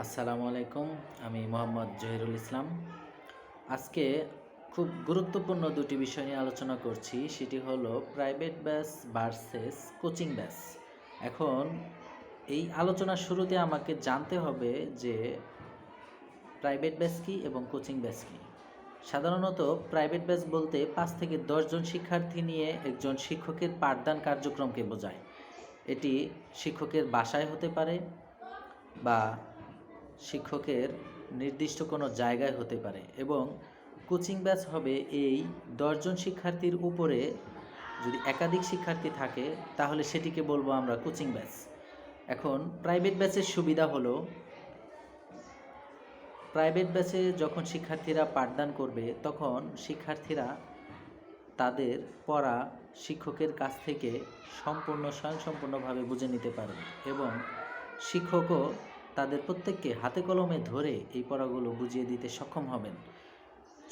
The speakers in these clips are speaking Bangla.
আসসালামু আলাইকুম, আমি মোহাম্মদ জহিরুল ইসলাম। আজকে খুব গুরুত্বপূর্ণ দুটি বিষয় নিয়ে আলোচনা করছি, সেটি হলো প্রাইভেট ব্যাস ভার্সেস কোচিং ব্যাস। এখন এই আলোচনার শুরুতে আমাকে জানতে হবে যে প্রাইভেট ব্যাস কী এবং কোচিং ব্যাস কী। সাধারণত প্রাইভেট ব্যাচ বলতে পাঁচ থেকে দশজন শিক্ষার্থী নিয়ে একজন শিক্ষকের পাঠদান কার্যক্রমকে বোঝায়। এটি শিক্ষকের বাসায় হতে পারে বা শিক্ষকের নির্দিষ্ট কোনো জায়গায় হতে পারে এবং কোচিং ব্যাচ হবে এই দশজন শিক্ষার্থীর উপরে। যদি একাধিক শিক্ষার্থী থাকে, তাহলে সেটিকে বলব আমরা কোচিং ব্যাচ। এখন প্রাইভেট ব্যাচের সুবিধা হলো, প্রাইভেট ব্যাচে যখন শিক্ষার্থীরা পাঠদান করবে, তখন শিক্ষার্থীরা তাদের পড়া শিক্ষকের কাছ থেকে সম্পূর্ণ স্বয়ংসম্পূর্ণভাবে বুঝে নিতে পারবে এবং শিক্ষকও তাদের প্রত্যেককে হাতে কলমে ধরে এই পড়াগুলো বুঝিয়ে দিতে সক্ষম হবেন।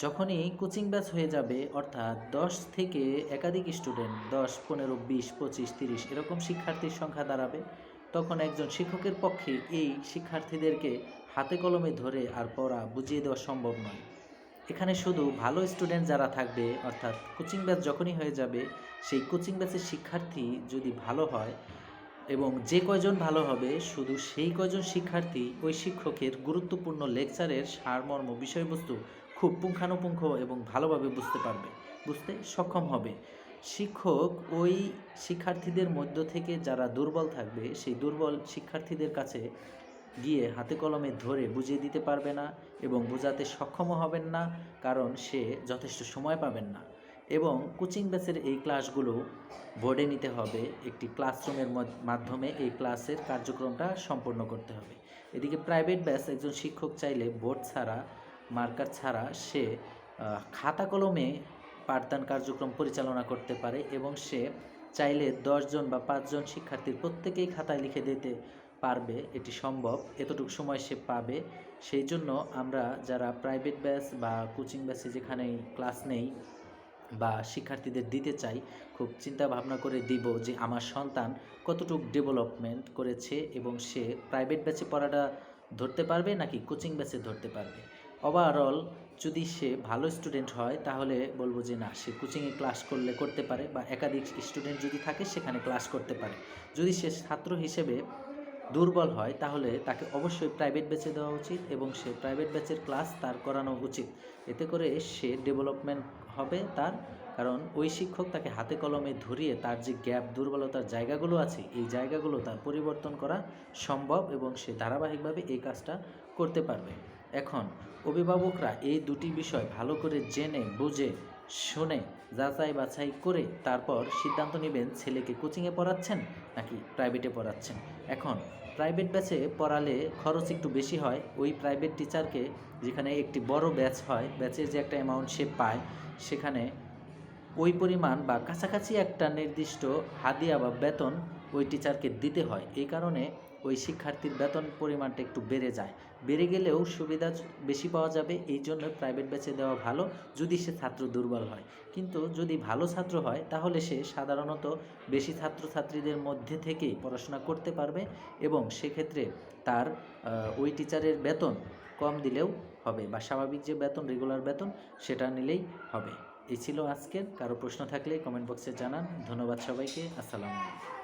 যখনই কোচিং ব্যাচ হয়ে যাবে, অর্থাৎ দশ থেকে একাধিক স্টুডেন্ট, দশ, পনেরো, বিশ, পঁচিশ, তিরিশ এরকম শিক্ষার্থীর সংখ্যা দাঁড়াবে, তখন একজন শিক্ষকের পক্ষে এই শিক্ষার্থীদেরকে হাতে কলমে ধরে আর পড়া বুঝিয়ে দেওয়া সম্ভব নয়। এখানে শুধু ভালো স্টুডেন্ট যারা থাকবে, অর্থাৎ কোচিং ব্যাচ যখনই হয়ে যাবে, সেই কোচিং ব্যাচের শিক্ষার্থী যদি ভালো হয় এবং যে কয়জন ভালো হবে, শুধু সেই কয়জন শিক্ষার্থী ওই শিক্ষকের গুরুত্বপূর্ণ লেকচারের সারমর্ম বিষয়বস্তু খুব পুঙ্খানুপুঙ্খ এবং ভালোভাবে বুঝতে পারবে, বুঝতে সক্ষম হবে। শিক্ষক ওই শিক্ষার্থীদের মধ্য থেকে যারা দুর্বল থাকবে, সেই দুর্বল শিক্ষার্থীদের কাছে গিয়ে হাতে কলমে ধরে বুঝিয়ে দিতে পারবে না এবং বোঝাতে সক্ষমও হবেন না, কারণ সে যথেষ্ট সময় পাবেন না। এবং কোচিং ব্যাচের এই ক্লাসগুলো বোর্ডে নিতে হবে। একটি ক্লাসরুমের মাধ্যমে এই ক্লাসের কার্যক্রমটা সম্পন্ন করতে হবে। এদিকে প্রাইভেট ব্যাচ একজন শিক্ষক চাইলে বোর্ড ছাড়া, মার্কার ছাড়া সে খাতা কলমে পাঠদান কার্যক্রম পরিচালনা করতে পারে এবং সে চাইলে দশজন বা পাঁচজন শিক্ষার্থীর প্রত্যেকেই খাতায় লিখে দিতে পারবে। এটি সম্ভব, এতটুকু সময় সে পাবে। সেই জন্য আমরা যারা প্রাইভেট ব্যাচ বা কোচিং ব্যাচে যেখানে ক্লাস নেই বা শিক্ষার্থীদের দিতে চাই, খুব চিন্তা ভাবনা করে দিব যে আমার সন্তান কতটুকু ডেভেলপমেন্ট করেছে এবং সে প্রাইভেট ব্যাচে পড়াটা ধরতে পারবে নাকি কোচিং ব্যাচে ধরতে পারবে? ওভারঅল যদি সে ভালো স্টুডেন্ট হয়, তাহলে বলব যে না, সে কোচিংয়ে ক্লাস করলে করতে পারে বা একাধিক স্টুডেন্ট যদি থাকে, সেখানে ক্লাস করতে পারে। যদি সে ছাত্র হিসেবে দুর্বল হয়, তাহলে তাকে অবশ্যই প্রাইভেট ব্যাচে দেওয়া উচিত এবং সে প্রাইভেট ব্যাচের ক্লাস তার করানো উচিত। এতে করে সে ডেভেলপমেন্ট হবে তার, কারণ ওই শিক্ষক তাকে হাতে কলমে ধরিয়ে তার যে গ্যাপ দুর্বলতার জায়গাগুলো আছে, এই জায়গাগুলো তার পরিবর্তন করা সম্ভব এবং সে ধারাবাহিকভাবে এই কাজটা করতে পারবে। এখন, অভিভাবকরা এই দুটি বিষয় ভালো করে জেনে, বুঝে শুনে যাচাই বাছাই করে তারপর সিদ্ধান্ত নেবেন ছেলেকে কোচিংয়ে পড়াচ্ছেন নাকি প্রাইভেটে পড়াচ্ছেন। এখন প্রাইভেট ব্যাচে পড়ালে খরচ একটু বেশি হয়। ওই প্রাইভেট টিচারকে যেখানে একটি বড় ব্যাচ হয় ব্যাচের যে একটা অ্যামাউন্ট সে পায়, সেখানে ওই পরিমাণ বা কাছাকাছি একটা নির্দিষ্ট হাদিয়া বা বেতন ওই টিচারকে দিতে হয়। এই কারণে ওই শিক্ষার্থীর বেতন পরিমাণটা একটু বেড়ে যায়। বেড়ে গেলেও সুবিধা বেশি পাওয়া যাবে, এই জন্য প্রাইভেট ব্যাচে দেওয়া ভালো, যদি সে ছাত্র দুর্বল হয়। কিন্তু যদি ভালো ছাত্র হয়, তাহলে সে সাধারণত বেশি ছাত্রছাত্রীদের মধ্যে থেকেই পড়াশোনা করতে পারবে এবং সেক্ষেত্রে তার ওই টিচারের বেতন কম দিলেও হবে বা স্বাভাবিক যে বেতন রেগুলার বেতন, সেটা নিলেই হবে। এই ছিল আজকের। কারও প্রশ্ন থাকলে কমেন্ট বক্সে জানান। ধন্যবাদ সবাইকে। আসসালামু আলাইকুম।